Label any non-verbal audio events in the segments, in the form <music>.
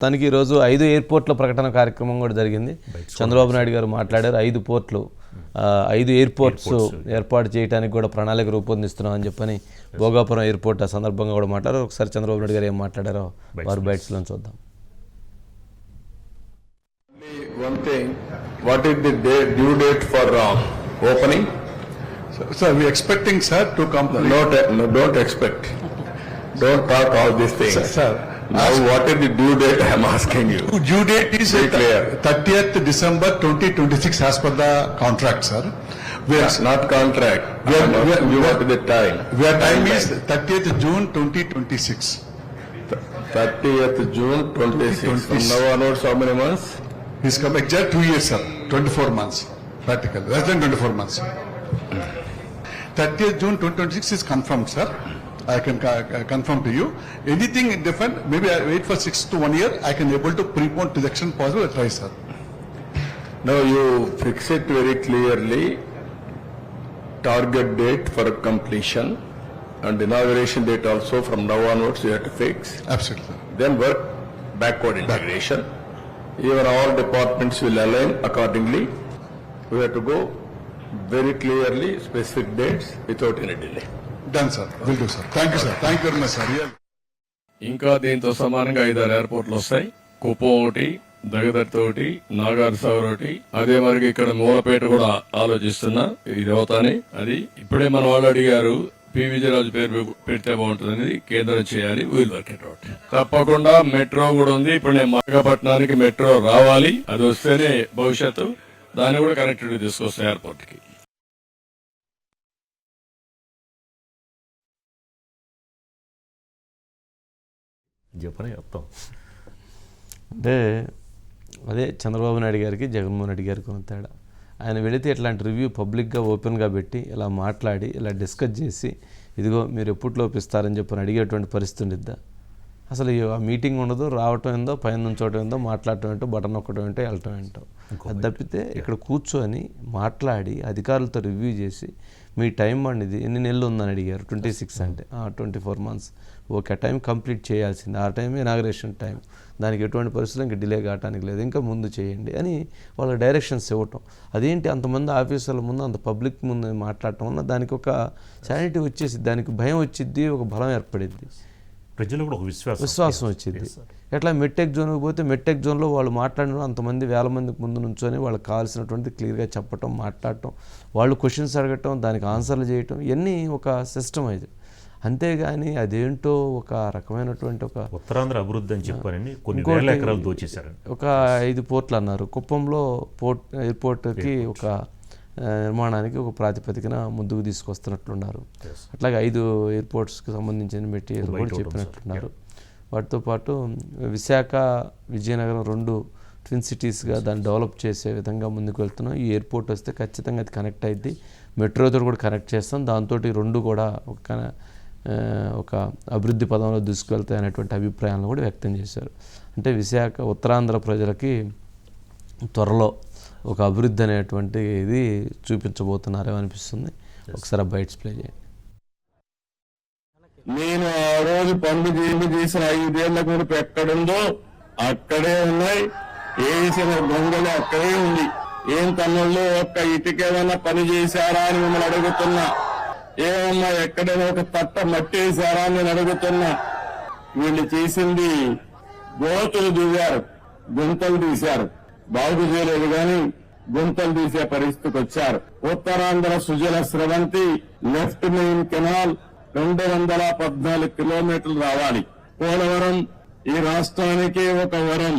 తనకి ఈరోజు ఐదు ఎయిర్పోర్ట్ల ప్రకటన కార్యక్రమం కూడా జరిగింది చంద్రబాబు నాయుడు గారు మాట్లాడారు ఐదు పోర్ట్లు ఐదు ఎయిర్పోర్ట్స్ ఏర్పాటు చేయడానికి కూడా ప్రణాళిక రూపొందిస్తున్నాం అని చెప్పని భోగాపురం ఎయిర్పోర్ట్ ఆ సందర్భంగా కూడా మాట్లాడారు ఒకసారి చంద్రబాబు నాయుడు గారు ఏం మాట్లాడారో వారి బైట్స్లో చూద్దాం One thing, what is the date, due date for uh, opening? Sir, we expecting, sir, to complete. No, te- no, don't expect. Don't talk all these things. Sir, Now, what is the due date I am asking you? due date is Be clear. thirtieth December twenty twenty-six as per the contract, sir. We are, Not contract. We are- I'm we are- asking you what is the time? we are time is thirtieth June twenty twenty-six. 30th June 26. From now onwards, how many months? He's come exact two years, sir, twenty-four months, practical, less than twenty-four months. Hmm. Thirtieth June twenty twenty-six is confirmed, sir. I can co- uh, confirm to you. Anything different, maybe I wait for six to one year, I can able to prepone to the extent possible, I try, sir. Now, you fix it very clearly, target date for completion and inauguration date also from now onwards you have to fix. Absolutely. then work backward integration. Even all departments will align accordingly. We have to go very clearly, specific dates without any delay. Done sir will do sir thank you sir thank you very much sir ఇంకా దీంతో సమానంగా ఐదారు ఎయిర్పోర్ట్లు వస్తాయి. కుప్పం ఒకటి దగదర్ ఒకటి నాగార్జునసాగర్ ఒకటి. అదే మరి ఇక్కడ మూలపేట కూడా ఆలోచిస్తున్నా. ఇది అవుతాని అది ఇప్పుడే మన వాళ్ళు అడిగారు పి. విజయరాజు పేరు పెడితే బాగుంటుంది కేంద్రం చేయాలి వీల్ వర్క్ ఒకటి అవుట్. తప్పకుండా మెట్రో కూడా ఉంది. ఇప్పుడు నేను మార్గపట్నానికి మెట్రో రావాలి. అది వస్తేనే భవిష్యత్తు. దాన్ని కూడా కనెక్టివిటీ తీసుకొస్తాం ఎయిర్పోర్ట్కి. చెప్పని చెప్తాం. అంటే అదే చంద్రబాబు నాయుడు గారికి జగన్మోహన్ రెడ్డి గారికి ఉన్న తేడా. ఆయన వెళితే ఇట్లాంటి రివ్యూ పబ్లిక్గా ఓపెన్గా పెట్టి ఇలా మాట్లాడి ఇలా డిస్కస్ చేసి ఇదిగో మీరు ఎప్పట్లోపు ఇస్తారని చెప్పని అడిగేటువంటి పరిస్థితి ఉండిద్దా? అసలు ఆ మీటింగ్ ఉండదు రావటం ఏందో పైన నుంచోవటం ఏందో మాట్లాడటం ఏంటో బటన్ నొక్కటం ఏంటో వెళ్ళటం ఏంటో. అది తప్పితే ఇక్కడ కూర్చొని మాట్లాడి అధికారులతో రివ్యూ చేసి మీ టైం అనేది ఎన్ని నెలలు ఉందని అడిగారు? ట్వంటీ సిక్స్ అంటే. Twenty four months. Okay time complete చేయాల్సింది. ఆ టైం ఇనాగ్రేషన్ టైం దానికి ఎటువంటి పరిస్థితులు ఇంకా డిలే కావడానికి లేదు. ఇంకా ముందు చేయండి అని వాళ్ళ డైరెక్షన్స్ ఇవ్వటం. అదేంటి? అంతమంది ఆఫీసర్ల ముందు అంత పబ్లిక్ ముందు మాట్లాడటం వల్ల దానికి ఒక శానిటీ వచ్చేసి దానికి భయం వచ్చిద్ది ఒక బలం ఏర్పడిద్ది. ప్రజలు కూడా ఒక విశ్వాసం విశ్వాసం వచ్చింది. ఎట్లా మెట్టెక్ జోన్కి పోతే మెట్టెక్ జోన్లో వాళ్ళు మాట్లాడిన అంతమంది వేల మందికి ముందు నుంచొని వాళ్ళకి కావాల్సినటువంటి క్లియర్గా చెప్పటం మాట్లాడటం వాళ్ళు క్వశ్చన్స్ అడగటం దానికి ఆన్సర్లు చేయటం ఇవన్నీ ఒక సిస్టమ్ ఇది. అంతేగాని అదేంటో ఒక రకమైనటువంటి ఒక ఉత్తరాంధ్ర అభివృద్ధి అని చెప్పారని కొన్ని వేల ఎకరాలు దోచేశారండి ఒక ఐదు పోర్ట్లు అన్నారు. కుప్పంలో పోర్ట్ ఎయిర్పోర్ట్కి ఒక నిర్మాణానికి ఒక ప్రాతిపదికన ముందుకు తీసుకొస్తున్నట్లున్నారు. అట్లాగే ఐదు ఎయిర్పోర్ట్స్కి సంబంధించిన మెటీరియల్ కూడా చెప్పినట్లున్నారు వాటితో పాటు విశాఖ విజయనగరం రెండు ట్విన్ సిటీస్గా దాన్ని డెవలప్ చేసే విధంగా ముందుకు వెళ్తున్నాం ఈ ఎయిర్పోర్ట్ వస్తే ఖచ్చితంగా అది కనెక్ట్ అయింది మెట్రోతో కూడా కనెక్ట్ చేస్తాం. దాంతో రెండు కూడా ఒక ఒక అభివృద్ధి పదంలో దూసుకువెళ్తాయి అనేటువంటి అభిప్రాయాలను కూడా వ్యక్తం చేశారు. అంటే విశాఖ ఉత్తరాంధ్ర ప్రజలకి త్వరలో ఒక అభివృద్ధి అనేటువంటి ఇది చూపించబోతున్నారే అనిపిస్తుంది. ఒకసారి ఆ బైట్స్ ప్లే చేయండి. నేను ఆ రోజు పండు జీవి తీసిన ఐదేళ్ళ కొడుకు ఎక్కడుందో అక్కడే ఉన్నాయి. వేసిన గొంగలు అక్కడే ఉంది. ఏం తమ్ముళ్ళు ఒక్క ఇటుకేమైనా పని చేశారా అని మిమ్మల్ని అడుగుతున్నా. ఏమన్నా ఎక్కడైనా ఒక తట్ట మట్టి వేశారా అని నేను అడుగుతున్నా. వీళ్ళు చేసింది గోతులు దిగారు గుంతలు తీశారు. బాగు చేయలేదు కానీ గుంతలు తీసే పరిస్థితికి వచ్చారు. Uttarandhra Sujala Sravanthi left main canal రెండు వందల పద్నాలుగు కిలోమీటర్లు రావాలి. పోలవరం ఈ రాష్ట్రానికి ఒక వరం.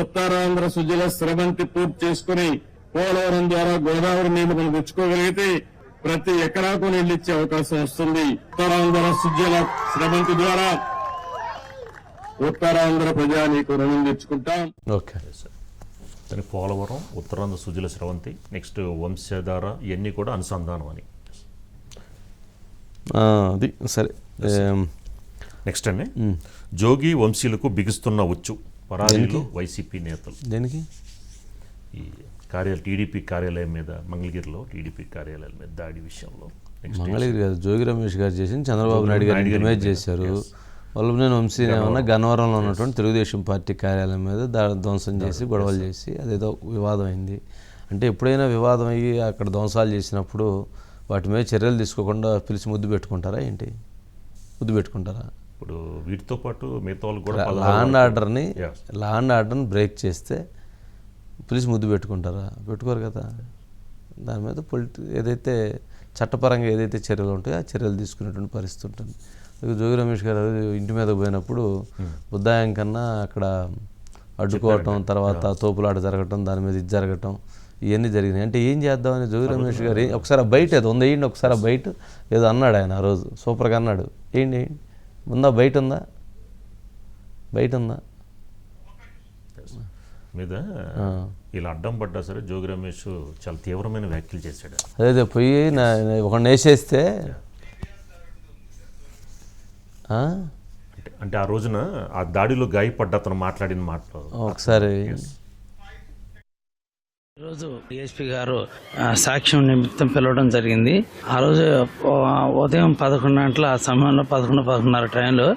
ఉత్తరాంధ్ర సుజల స్రవంతి పూర్తి చేసుకుని పోలవరం ద్వారా గోదావరి నీళ్ళు తెచ్చుకోగలిగితే ప్రతి ఎకరాకు నీళ్ళు ఇచ్చే అవకాశం వస్తుంది. ఉత్తరాంధ్ర సుజల స్రవంతి ద్వారా ఉత్తరాంధ్ర ప్రజా నీకు రుణం తెచ్చుకుంటాం. ఓకే. దానికి పోలవరం ఉత్తరాంధ్ర సుజల స్రవంతి నెక్స్ట్ వంశధార ఇవన్నీ కూడా అనుసంధానం అని. అది సరే. నెక్స్ట్ అండి. జోగి వంశీలకు బిగుస్తున్న ఉచ్చు. పరారీలో వైసీపీ నేతలు. దేనికి? ఈ కార్యాలయం టీడీపీ కార్యాలయం మీద మంగళగిరిలో టీడీపీ కార్యాలయం మీద దాడి విషయంలో. మంగళగిరి గారు జోగి రమేష్ గారు చేసింది చంద్రబాబు నాయుడు గారు ఇమేజ్ చేశారు. వల్లభనేని వంశీ ఏమన్నా గన్నవరంలో ఉన్నటువంటి తెలుగుదేశం పార్టీ కార్యాలయం మీద ధ్వంసం చేసి గొడవలు చేసి అదేదో వివాదం అయింది అంటే ఎప్పుడైనా వివాదం అయ్యి అక్కడ ధ్వంసాలు చేసినప్పుడు వాటి మీద చర్యలు తీసుకోకుండా పిలిచి ముద్దు పెట్టుకుంటారా ఏంటి? ముద్దు పెట్టుకుంటారా? ఇప్పుడు వీటితో పాటు మిగతా వాళ్ళు కూడా లా అండ్ ఆర్డర్ని. లా అండ్ ఆర్డర్ని బ్రేక్ చేస్తే పిలిచి ముద్దు పెట్టుకుంటారా? పెట్టుకోరు కదా. దాని మీద పొలిటి ఏదైతే చట్టపరంగా ఏదైతే చర్యలు ఉంటాయో ఆ చర్యలు తీసుకునేటువంటి పరిస్థితి ఉంటుంది. జోగి రమేష్ గారు ఇంటి మీద పోయినప్పుడు ఉద్దాయం కన్నా అక్కడ అడ్డుకోవటం తర్వాత తోపులాట జరగటం దాని మీద ఇది జరగటం ఇవన్నీ జరిగినాయి. అంటే ఏం చేద్దామని జోగి రమేష్ గారు ఒకసారి బయట ఏదో ఉంది వేయండి ఒకసారి బయట ఏదో అన్నాడు ఆయన ఆ రోజు. సూపర్గా అన్నాడు. ఏంటి ఏంటి? ఉందా? బయట ఉందా? బయట ఉందా? మీద ఇలా అడ్డం పడ్డా సరే జోగి రమేష్ చాలా తీవ్రమైన వ్యాఖ్యలు చేశాడు. అదే పోయి ఒక వేసేస్తే? అంటే అంటే ఆ రోజున ఆ దాడిలో గాయపడ్డ అతను మాట్లాడిన మాటలు ఒకసారి. ఈరోజు డిఎస్పీ గారు సాక్ష్యం నిమిత్తం పిలవడం జరిగింది. ఆ రోజు ఉదయం పదకొండు గంటల ఆ సమయంలో పదకొండు పదకొండున్నర టైంలో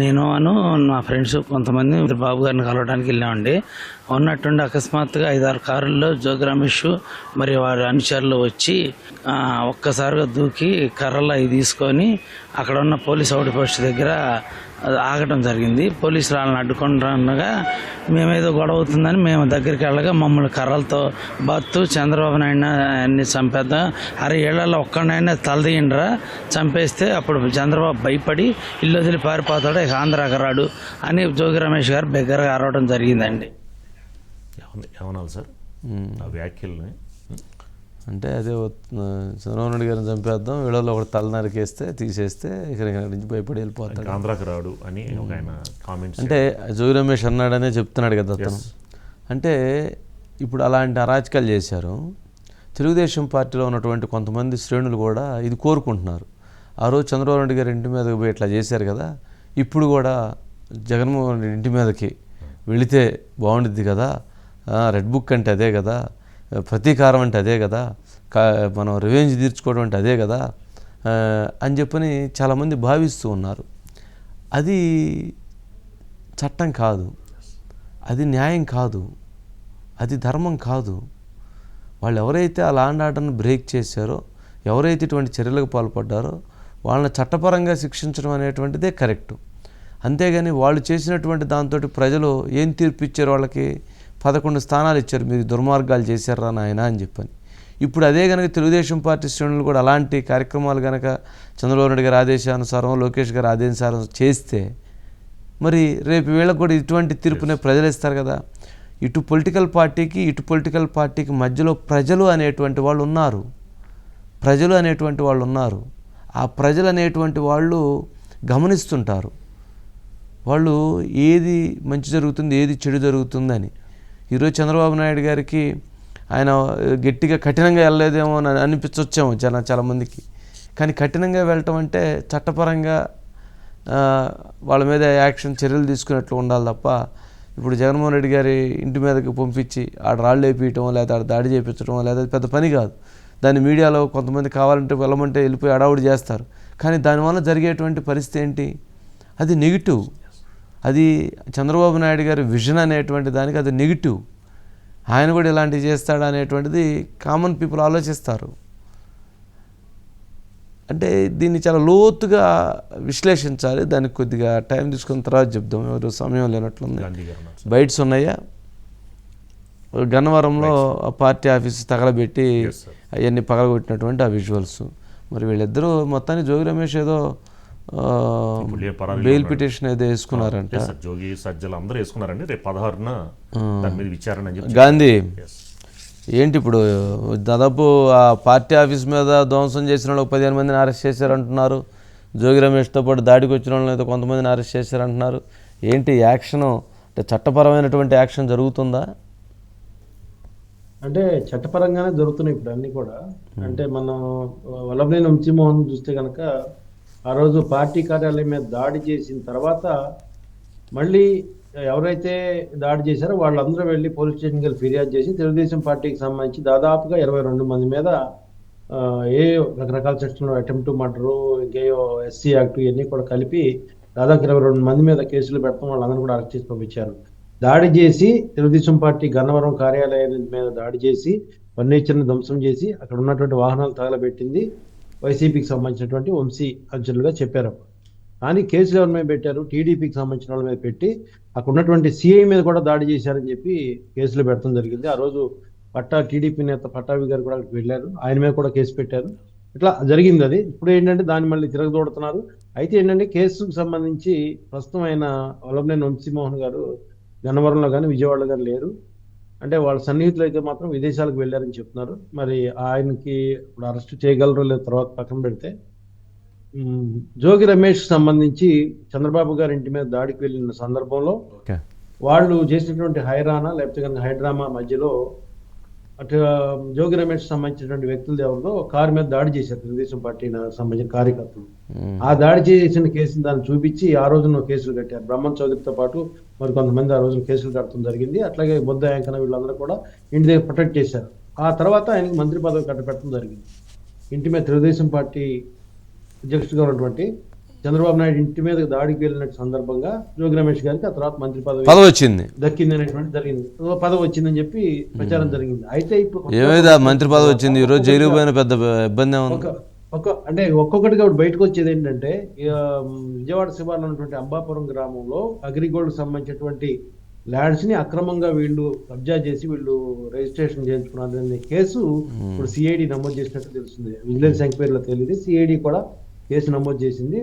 నేను అను నా ఫ్రెండ్స్ కొంతమంది బాబు గారిని కలవడానికి వెళ్ళామండి. ఉన్నట్టుండి అకస్మాత్తుగా ఐదారు కారుల్లో జోగి రమేష్ మరియు వారి అనుచరులు వచ్చి ఒక్కసారిగా దూకి కర్రలు అవి తీసుకొని అక్కడ ఉన్న పోలీస్ అవుట్ పోస్ట్ దగ్గర ఆగటం జరిగింది. పోలీసులు వాళ్ళని అడ్డుకుంటుండగా మేమేదో గొడవ అవుతుందని మేము దగ్గరికి వెళ్ళగా మమ్మల్ని కర్రలతో బత్తు చంద్రబాబు నాయుడు అన్ని చంపేద్దాం అరే ఏళ్ళలో ఒక్కడైనా తలదీయండిరా చంపేస్తే అప్పుడు చంద్రబాబు భయపడి ఇల్లు వదిలి పారిపోతాడు. ఇక ఆంధ్రాకి రాడు అని జోగి రమేష్ గారు బిగ్గరగా అరవడం జరిగిందండి. ఏమన్నా- ఏమనాలి సార్? ఆ వ్యాఖ్యల్ని? అంటే అదే చంద్రబాబు నాయుడు గారిని చంపేద్దాం వీళ్ళలో ఒకటి తల నరికేస్తే తీసేస్తే ఇక్కడ ఇక్కడి నుంచి భయపడి వెళ్ళిపోతాడు. ఆంధ్రాకి రాడు అని కామెంట్స్ అంటే జోగి రమేష్ అన్నాడనే చెప్తున్నాడు కదా అతను. అంటే ఇప్పుడు అలాంటి అరాచకాలు చేశారు. తెలుగుదేశం పార్టీలో ఉన్నటువంటి కొంతమంది శ్రేణులు కూడా ఇది కోరుకుంటున్నారు. ఆ రోజు చంద్రబాబు నాయుడు గారి ఇంటి మీదకి పోయి ఇట్లా చేశారు కదా ఇప్పుడు కూడా జగన్మోహన్ రెడ్డి ఇంటి మీదకి వెళితే బాగుండిద్ది కదా. రెడ్ బుక్ అంటే అదే కదా. ప్రతీకారం అంటే అదే కదా. కా మనం రివెంజ్ తీర్చుకోవడం అంటే అదే కదా. అని చెప్పని చాలామంది భావిస్తూ ఉన్నారు. అది చట్టం కాదు. అది న్యాయం కాదు. అది ధర్మం కాదు. వాళ్ళు ఎవరైతే ఆ లాండ్ ఆర్డర్ను బ్రేక్ చేశారో ఎవరైతే ఇటువంటి చర్యలకు పాల్పడ్డారో వాళ్ళని చట్టపరంగా శిక్షించడం అనేటువంటిదే కరెక్ట్. అంతేగాని వాళ్ళు చేసినటువంటి దాంతో ప్రజలు ఏం తీర్పు ఇచ్చారు? వాళ్ళకి పదకొండు స్థానాలు ఇచ్చారు. మీరు దుర్మార్గాలు చేశారా నాయన అని చెప్పని. ఇప్పుడు అదే కనుక తెలుగుదేశం పార్టీ శ్రేణులు కూడా అలాంటి కార్యక్రమాలు కనుక చంద్రబాబు నాయుడు గారి ఆదేశానుసారం లోకేష్ గారి ఆదేశానుసారం చేస్తే మరి రేపు వీళ్ళకు కూడా ఇటువంటి తీర్పునే ప్రజలు ఇస్తారు కదా. ఇటు పొలిటికల్ పార్టీకి ఇటు పొలిటికల్ పార్టీకి మధ్యలో ప్రజలు అనేటువంటి వాళ్ళు ఉన్నారు. ప్రజలు అనేటువంటి వాళ్ళు ఉన్నారు. ఆ ప్రజలు అనేటువంటి వాళ్ళు గమనిస్తుంటారు. వాళ్ళు ఏది మంచి జరుగుతుంది ఏది చెడు జరుగుతుందని. ఈరోజు చంద్రబాబు నాయుడు గారికి ఆయన గట్టిగా కఠినంగా వెళ్ళలేదేమో అని అనిపించవచ్చేమో చాలా చాలామందికి కానీ కఠినంగా వెళ్ళటం అంటే చట్టపరంగా వాళ్ళ మీద యాక్షన్ చర్యలు తీసుకున్నట్లు ఉండాలి తప్ప ఇప్పుడు జగన్మోహన్ రెడ్డి గారి ఇంటి మీదకి పంపించి ఆడ రాళ్ళు వేపించడం లేదా ఆడ దాడి చేయించడం లేదా పెద్ద పని కాదు. దాన్ని మీడియాలో కొంతమంది కావాలంటే వెళ్ళమంటే వెళ్ళిపోయి అడావుడు చేస్తారు. కానీ దానివల్ల జరిగేటువంటి పరిస్థితి ఏంటి? అది నెగిటివ్. అది చంద్రబాబు నాయుడు గారి విజన్ అనేటువంటి దానికి అది నెగిటివ్. ఆయన కూడా ఇలాంటివి చేస్తాడా అనేటువంటిది కామన్ పీపుల్ ఆలోచిస్తారు. అంటే దీన్ని చాలా లోతుగా విశ్లేషించాలి. దానికి కొద్దిగా టైం తీసుకున్న తర్వాత చెప్దాం. ఎవరు సమయం లేనట్లుంది. బైట్స్ ఉన్నాయా? గన్నవరంలో పార్టీ ఆఫీస్ తగలబెట్టి. అవన్నీ పగలగొట్టినటువంటి ఆ విజువల్స్ మరి వీళ్ళిద్దరూ మొత్తానికి జోగి రమేష్ ఏదో బెయిల్? పిటిషన్ ఏదో వేసుకున్నారంట. జోగి సజ్జలు అందరూ వేసుకున్నారండి. రేపు పదహారున దాని మీద విచారణ గాంధీ. ఏంటి ఇప్పుడు దాదాపు ఆ పార్టీ ఆఫీస్ మీద ధ్వంసం చేసిన వాళ్ళు ఒక పదిహేను మందిని అరెస్ట్ చేశారంటున్నారు. జోగి రమేష్తో పాటు దాడికి వచ్చిన వాళ్ళని అయితే కొంతమందిని అరెస్ట్ చేశారంటున్నారు. ఏంటి యాక్షన్? అంటే చట్టపరమైనటువంటి యాక్షన్ జరుగుతుందా? అంటే చట్టపరంగానే జరుగుతున్నాయి ఇప్పుడు అన్ని కూడా. అంటే మనం వల్లభనేని వంశీమోహన్ చూస్తే కనుక ఆ రోజు పార్టీ కార్యాలయం మీద దాడి చేసిన తర్వాత మళ్ళీ ఎవరైతే దాడి చేశారో వాళ్ళందరూ వెళ్ళి పోలీస్ స్టేషన్కి వెళ్ళి ఫిర్యాదు చేసి తెలుగుదేశం పార్టీకి సంబంధించి దాదాపుగా ఇరవై రెండు మంది మీద ఏ రకరకాల సెక్షన్లో అటెంప్ట్ మర్డరు ఇంకేయో ఎస్సీ యాక్ట్ ఇవన్నీ కూడా కలిపి దాదాపు ఇరవై రెండు మంది మీద కేసులు పెడతాం వాళ్ళందరూ కూడా అరెస్ట్ చేసి పంపించారు. దాడి చేసి తెలుగుదేశం పార్టీ గన్నవరం కార్యాలయం మీద దాడి చేసి ఫర్నిచర్ని ధ్వంసం చేసి అక్కడ ఉన్నటువంటి వాహనాలు తగలబెట్టింది. వైసీపీకి సంబంధించినటువంటి వంశీ అంచెలుగా చెప్పారు. కానీ కేసులు ఎవరి మీద పెట్టారు? టీడీపీకి సంబంధించిన వాళ్ళ మీద పెట్టి అక్కడ ఉన్నటువంటి సిఐ మీద కూడా దాడి చేశారని చెప్పి కేసులు పెడతాం జరిగింది. ఆ రోజు పట్టా టీడీపీ నేత పట్టాభి గారు కూడా అక్కడికి వెళ్ళారు. ఆయన మీద కూడా కేసు పెట్టారు. ఇట్లా జరిగింది అది. ఇప్పుడు ఏంటంటే దాన్ని మళ్ళీ తిరగదోడుతున్నారు. అయితే ఏంటంటే కేసుకు సంబంధించి ప్రస్తుతం ఆయన వల్లభనేని వంశీమోహన్ గారు గన్నవరంలో కానీ విజయవాడలో కానీ లేరు. అంటే వాళ్ళ సన్నిహితులు అయితే మాత్రం విదేశాలకు వెళ్ళారని చెప్తున్నారు. మరి ఆయనకి ఇప్పుడు అరెస్ట్ చేయగలరో లేదో తర్వాత పక్కన పెడితే జోగి రమేష్ సంబంధించి చంద్రబాబు గారి ఇంటి మీద దాడికి వెళ్ళిన సందర్భంలో ఓకే. వాళ్ళు చేసినటువంటి హైరానా లేకపోతే కనుక హైడ్రామా మధ్యలో అటు జోగి రమేష్ సంబంధించినటువంటి వ్యక్తులు ఎవరిదో కారు మీద దాడి చేశారు తెలుగుదేశం పార్టీ సంబంధించిన కార్యకర్తలు. ఆ దాడి చేసిన కేసుని దాన్ని చూపించి ఆ రోజున కేసులు కట్టారు. బ్రహ్మన్ చౌదరితో పాటు మరి కొంతమంది ఆ రోజున కేసులు కట్టడం జరిగింది. అట్లాగే బుద్ధ యాంకన వీళ్ళందరూ కూడా ఇంటి దగ్గర ప్రొటెక్ట్ చేశారు. ఆ తర్వాత ఆయనకి మంత్రి పదవి కట్టబెట్టడం జరిగింది. ఇంటి మీద తెలుగుదేశం పార్టీ అధ్యక్షుడిగా ఉన్నటువంటి చంద్రబాబు నాయుడు ఇంటి మీద దాడికి వెళ్ళిన సందర్భంగా జోగి రమేష్ గారికి ఆ తర్వాత మంత్రి పదవి పదవి వచ్చింది. దక్కింది అనేటువంటి జరిగింది పదవి వచ్చిందని చెప్పి ప్రచారం జరిగింది. అయితే ఇప్పుడు ఏమైంది? మంత్రి పదవి వచ్చింది. ఈరోజు జైలుకు పోయిన పెద్ద ఇబ్బంది ఏమన్నా ఒక ఒక అంటే ఒక్కొక్కటిగా బయటకు వచ్చేది ఏంటంటే విజయవాడ శివార్లో ఉన్నటువంటి అంబాపురం గ్రామంలో అగ్రిగోల్డ్ సంబంధించినటువంటి ల్యాండ్స్ని అక్రమంగా వీళ్ళు కబ్జా చేసి వీళ్ళు రిజిస్ట్రేషన్ చేయించుకున్నారు అనే కేసు ఇప్పుడు సిఐడి నమోదు చేసినట్టు తెలుస్తుంది. విజిలెన్స్ ఎంక్వైరీలో తెలియదు. సిఐడి కూడా కేసు నమోదు చేసింది.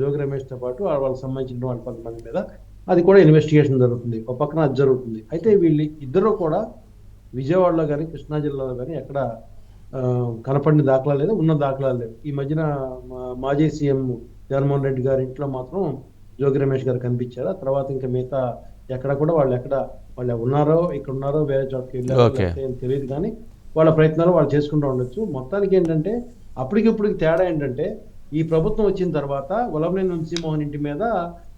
జోగి రమేష్తో పాటు వాళ్ళకి సంబంధించిన వాళ్ళ కొంతమంది మీద అది కూడా ఇన్వెస్టిగేషన్ జరుగుతుంది. ఒక పక్కన అది జరుగుతుంది. అయితే వీళ్ళు ఇద్దరు కూడా విజయవాడలో కానీ కృష్ణా జిల్లాలో కానీ ఎక్కడ ఆ, కనపడిన దాఖలా లేదు ఉన్న దాఖలా లేవు. ఈ మధ్యన మాజీ సీఎం జగన్మోహన్ రెడ్డి గారి ఇంట్లో మాత్రం జోగి రమేష్ గారు కనిపించారు. ఆ తర్వాత ఇంకా మిగతా ఎక్కడ కూడా వాళ్ళు ఎక్కడ వాళ్ళు ఉన్నారో ఇక్కడ ఉన్నారో వేరే చోటకి వెళ్ళారో తెలియదు కానీ వాళ్ళ ప్రయత్నాలు వాళ్ళు చేసుకుంటూ ఉండొచ్చు. మొత్తానికి ఏంటంటే అప్పటికిప్పుడు తేడా ఏంటంటే ఈ ప్రభుత్వం వచ్చిన తర్వాత వలమనేని నరసింహమోహన్ ఇంటి మీద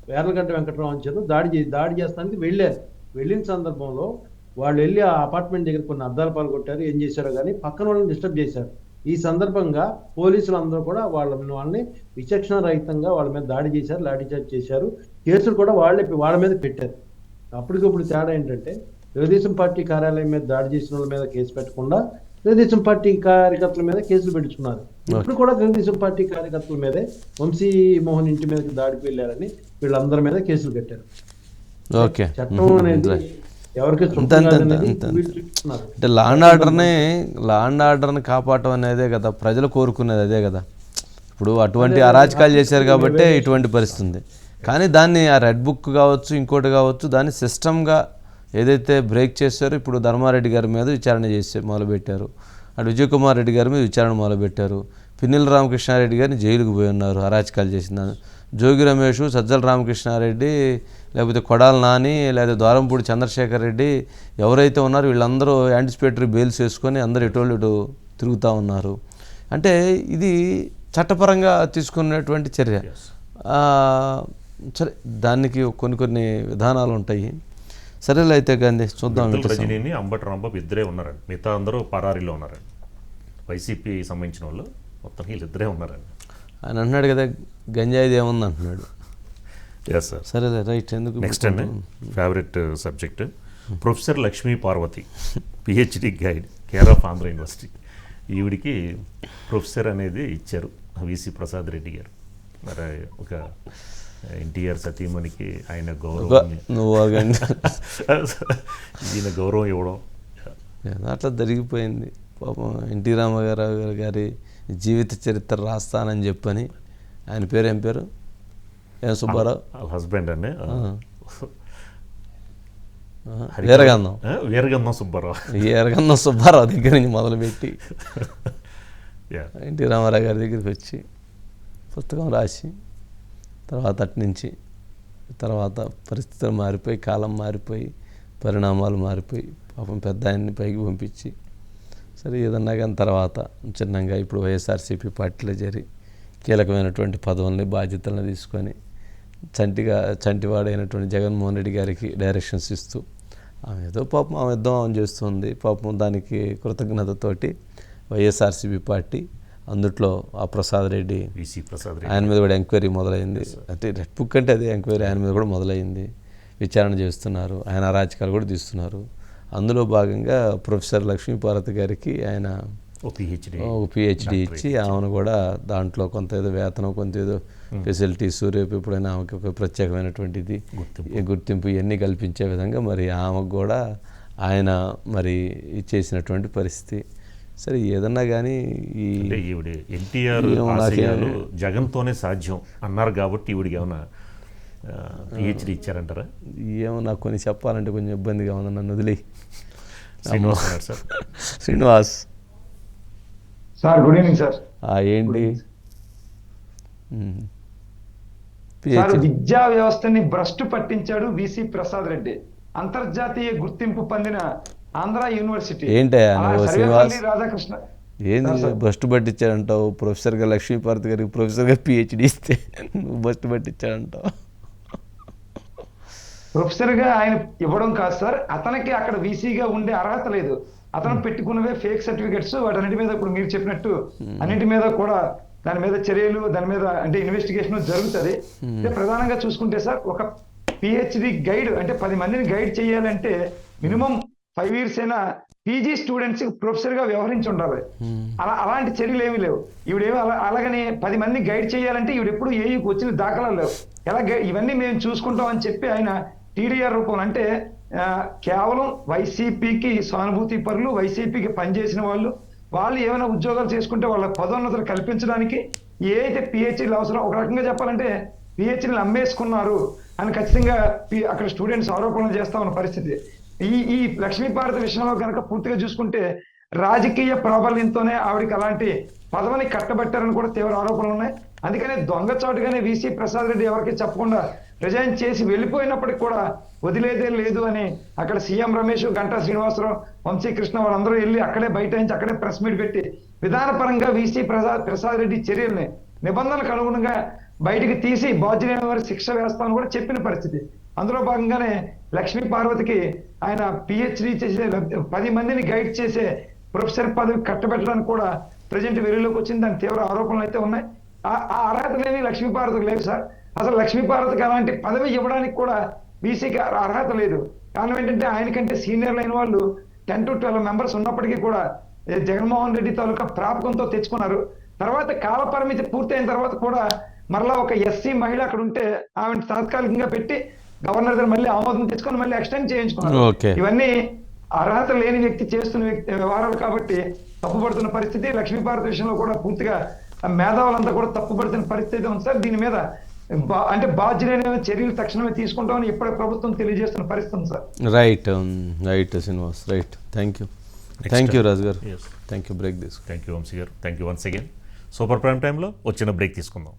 వేర్లగడ్డ వెంకటరావు అంచారు దాడి దాడి చేస్తానికి వెళ్ళారు. వెళ్ళిన సందర్భంలో వాళ్ళు వెళ్ళి ఆ అపార్ట్మెంట్ దగ్గర కొన్ని అద్దాలు పాలు కొట్టారు ఏం చేశారో కానీ పక్కన వాళ్ళని డిస్టర్బ్ చేశారు. ఈ సందర్భంగా పోలీసులు అందరూ కూడా వాళ్ళ వాళ్ళని విచక్షణ రహితంగా వాళ్ళ మీద దాడి చేశారు లాఠీచార్జ్ చేశారు. కేసులు కూడా వాళ్ళే వాళ్ళ మీద పెట్టారు. అప్పటికప్పుడు తేడా ఏంటంటే తెలుగుదేశం పార్టీ కార్యాలయం మీద దాడి చేసిన వాళ్ళ మీద కేసు పెట్టకుండా తెలుగుదేశం పార్టీ కార్యకర్తల మీద కేసులు పెట్టుకున్నారు ఇప్పుడు కూడా తెలుగుదేశం పార్టీ కార్యకర్తల మీదే వంశీ మోహన్ ఇంటి మీదకి దాడికి వెళ్ళారని వీళ్ళందరి మీద కేసులు కట్టారు. ఓకే. చట్టం అనేది అంటే లా అండ్ ఆర్డర్ని లా అండ్ ఆర్డర్ని కాపాడటం అనేదే కదా ప్రజలు కోరుకునేది అదే కదా. ఇప్పుడు అటువంటి అరాచకాలు చేశారు కాబట్టి ఇటువంటి పరిస్థితి ఉంది కానీ దాన్ని ఆ రెడ్ బుక్ కావచ్చు ఇంకోటి కావచ్చు దాన్ని సిస్టమ్గా ఏదైతే బ్రేక్ చేశారో ఇప్పుడు ధర్మారెడ్డి గారి మీద విచారణ చేసే మొదలుపెట్టారు. అటు విజయ్ కుమార్ రెడ్డి గారి మీద విచారణ మొదలుపెట్టారు. పిన్నెల రామకృష్ణారెడ్డి గారిని జైలుకు పోయి ఉన్నారు అరాచకాలు చేసిన జోగి రమేష్ సజ్జల రామకృష్ణారెడ్డి లేకపోతే కొడాల నాని లేదా ద్వారంపూడి చంద్రశేఖర్ రెడ్డి ఎవరైతే ఉన్నారో వీళ్ళందరూ యాంటిసిపేటరీ బెయిల్స్ వేసుకొని అందరు ఎటోళ్ళు ఇటు తిరుగుతూ ఉన్నారు. అంటే ఇది చట్టపరంగా తీసుకున్నటువంటి చర్య. సరే దానికి కొన్ని కొన్ని విధానాలు ఉంటాయి. సరేలే అయితే గాంధీ చూద్దాం రజనీని అంబటి రాంబాబు ఇద్దరే ఉన్నారండి. మిగతా అందరూ పరారీలో ఉన్నారండి. వైసీపీ సంబంధించిన వాళ్ళు మొత్తం వీళ్ళిద్దరే ఉన్నారండి. ఆయన అంటున్నాడు కదా గంజాయిది ఏముంది అంటున్నాడు ఎస్ సార్ సరేలే రైట్ ఎందుకు నెక్స్ట్ అండి favourite subject professor Lakshmi Parvathi PhD guide care of Andhra university ఈవిడికి ప్రొఫెసర్ అనేది ఇచ్చారు విసి ప్రసాద్ రెడ్డి గారు. మరి ఒక ఎన్టీఆర్ సతీమణికి ఆయన గౌరవం <laughs> ఈయన గౌరవం ఇవ్వడం. అట్లా జరిగిపోయింది. పాపం ఎన్టీ రామారావు గారి గారి జీవిత చరిత్ర రాస్తానని చెప్పని ఆయన పేరు ఏం పేరు? ఏం సుబ్బారావు? వాళ్ళ హస్బెండ్ అండి. వీరగంధం. వీరగంధం సుబ్బారావు. వీరగంధం సుబ్బారావు దగ్గర నుంచి మొదలుపెట్టి ఎన్టీ రామారావు గారి దగ్గరికి వచ్చి పుస్తకం రాసి తర్వాత అటు నుంచి తర్వాత పరిస్థితులు మారిపోయి కాలం మారిపోయి పరిణామాలు మారిపోయి పాపం పెద్ద ఆయన్ని పైకి పంపించి సరే ఏదన్నా కానీ తర్వాత చిన్నగా ఇప్పుడు వైఎస్ఆర్సీపీ పార్టీలో చేరి కీలకమైనటువంటి పదవుల్ని బాధ్యతలను తీసుకొని చంటిగా చంటివాడైనటువంటి జగన్మోహన్ రెడ్డి గారికి డైరెక్షన్స్ ఇస్తూ ఆమె ఏదో పాపం ఆమె యుద్ధం ఆమె చేస్తుంది. పాపం దానికి కృతజ్ఞతతోటి వైఎస్ఆర్సీపీ పార్టీ అందుట్లో ఆ ప్రసాద్ రెడ్డి విసి ప్రసాద్ రెడ్డి. ఆయన మీద కూడా ఎంక్వైరీ మొదలైంది. అంటే రెడ్ బుక్ అంటే అదే ఎంక్వైరీ. ఆయన మీద కూడా మొదలైంది. విచారణ చేస్తున్నారు. ఆయన అరాచకాలు కూడా తీస్తున్నారు. అందులో భాగంగా ప్రొఫెసర్ లక్ష్మీపార్వతి గారికి ఆయన ఒక పిహెచ్డి ఇచ్చి ఆమెను కూడా దాంట్లో కొంత ఏదో వేతనం కొంత ఏదో ఫెసిలిటీస్ రేపు ఎప్పుడైనా ఆమెకి ఒక ప్రత్యేకమైనటువంటిది గుర్తింపు. ఇవన్నీ కల్పించే విధంగా మరి ఆమెకు కూడా ఆయన మరి చేసినటువంటి పరిస్థితి. సరే ఏదన్నా కానీ ఈ ఈవిడ ఎన్టీఆర్ జగన్తోనే సాధ్యం అన్నారు కాబట్టి ఈవిడికి ఏమైనా పిహెచ్డి ఇచ్చారంటారా? ఏమో నాకు కొన్ని చెప్పాలంటే కొంచెం ఇబ్బందిగా ఉంది నన్ను వదిలి Srinivas sir. Srinivas. Sir good evening sir. ఆ ఏంటి. విద్యా వ్యవస్థని భ్రష్టు పట్టించాడు విసి ప్రసాద్ రెడ్డి. అంతర్జాతీయ గుర్తింపు పొందిన ఆంధ్ర యూనివర్సిటీ. శ్రీనివాస్? రాధాకృష్ణ. ఏంది. బస్ట్ పట్టించాడంటావు? ప్రొఫెసర్ గారు లక్ష్మీపార్తి గారికి ప్రొఫెసర్ గారు పిహెచ్డి ఇస్తే నువ్వు బస్ట్ పట్టించాడంటావు? ప్రొఫెసర్గా ఆయన ఇవ్వడం కాదు సార్. అతనికి అక్కడ వీసీగా ఉండే అర్హత లేదు. అతను పెట్టుకున్నవే ఫేక్ సర్టిఫికెట్స్ వాటన్నిటి మీద ఇప్పుడు మీరు చెప్పినట్టు అన్నిటి మీద కూడా దాని మీద చర్యలు దాని మీద అంటే ఇన్వెస్టిగేషన్ జరుగుతుంది. అంటే ప్రధానంగా చూసుకుంటే సార్ ఒక పిహెచ్డి గైడ్ అంటే పది మందిని గైడ్ చేయాలంటే మినిమం ఫైవ్ ఇయర్స్ అయినా పీజీ స్టూడెంట్స్ ప్రొఫెసర్గా వ్యవహరించి ఉండాలి. అలా అలాంటి చర్యలు ఏమీ లేవు. ఈవిడేమో అలా అలాగని పది మంది గైడ్ చేయాలంటే ఈవిడ ఎప్పుడు ఏఈకి వచ్చిన దాఖలా లేవు. ఎలా ఇవన్నీ మేము చూసుకుంటాం అని చెప్పి ఆయన టీడీఆర్ రూపంలో అంటే కేవలం వైసీపీకి సానుభూతి పరులు వైసీపీకి పనిచేసిన వాళ్ళు వాళ్ళు ఏమైనా ఉద్యోగాలు చేసుకుంటే వాళ్ళ పదోన్నతులు కల్పించడానికి ఏదైతే పిహెచ్డీలు అవసరం ఒక రకంగా చెప్పాలంటే పిహెచ్డీలు అమ్మేసుకున్నారు అని ఖచ్చితంగా అక్కడ స్టూడెంట్స్ ఆరోపణలు చేస్తా ఉన్న పరిస్థితి. ఈ ఈ లక్ష్మీపార్వతి విషయంలో కనుక పూర్తిగా చూసుకుంటే రాజకీయ ప్రాబల్యంతోనే ఆవిడకి అలాంటి పదవిని కట్టబెట్టారని కూడా తీవ్ర ఆరోపణలు ఉన్నాయి. అందుకనే దొంగచాటుగానే వీసీ ప్రసాద్ రెడ్డి ఎవరికి చెప్పకుండా రిజైన్ చేసి వెళ్ళిపోయినప్పటికి కూడా వదిలేదే లేదు అని అక్కడ సీఎం రమేష్ గంటా శ్రీనివాసరావు వంశీకృష్ణ వాళ్ళందరూ వెళ్ళి అక్కడే బయట నుంచి అక్కడే ప్రెస్ మీట్ పెట్టి విధానపరంగా వీసీ ప్రసాద్ ప్రసాద్ రెడ్డి చర్యల్ని నిబంధనలకు అనుగుణంగా బయటికి తీసి బాధ్యులైన వారి శిక్ష వేస్తామని కూడా చెప్పిన పరిస్థితి. అందులో భాగంగానే లక్ష్మీ పార్వతికి ఆయన పిహెచ్డి చేసే పది మందిని గైడ్ చేసే ప్రొఫెసర్ పదవి కట్టబెట్టడానికి కూడా ప్రజెంట్ వెలుగులోకి వచ్చింది. దాని తీవ్ర ఆరోపణలు అయితే ఉన్నాయి. ఆ- ఆ అర్హత లేని లక్ష్మీ పార్వతికి లేదు సార్. అసలు లక్ష్మీ పార్వతికి అలాంటి పదవి ఇవ్వడానికి కూడా బీసీకి అర్హత లేదు. కారణం ఏంటంటే ఆయనకంటే సీనియర్ అయిన వాళ్ళు టెన్ టు ట్వెల్వ్ మెంబర్స్ ఉన్నప్పటికీ కూడా జగన్మోహన్ రెడ్డి తాలూకా ప్రాపకంతో తెచ్చుకున్నారు. తర్వాత కాల పరిమితి పూర్తయిన తర్వాత కూడా మరలా ఒక ఎస్సీ మహిళ అక్కడ ఉంటే ఆమెను తాత్కాలికంగా పెట్టి గవర్నర్ దగ్గర మళ్ళీ ఆమోదం తెచ్చుకొని మళ్ళీ ఎక్స్టెండ్ చేయించుకున్నారు. ఇవన్నీ అర్హత లేని వ్యక్తి చేస్తున్న వ్యక్తి వ్యవహారాలు కాబట్టి తప్పుపడుతున్న పరిస్థితి లక్ష్మీపార్వతి విషయంలో కూడా పూర్తిగా మేధావులంతా కూడా తప్పుపడుతున్న పరిస్థితి ఉంది సార్? దీని మీద బా- అంటే బాధ్యులైన చర్యలు తక్షణమే తీసుకుంటామని ఇప్పుడే ప్రభుత్వం తెలియజేస్తున్న పరిస్థితి ఉంది sir. Right right Srinivas right. Thank you thank you Raju garu Yes. Thank you break తీసుకో thank you Vamshi garu. Thank you once again super prime టైంలో వచ్చిన బ్రేక్ తీసుకుందాం.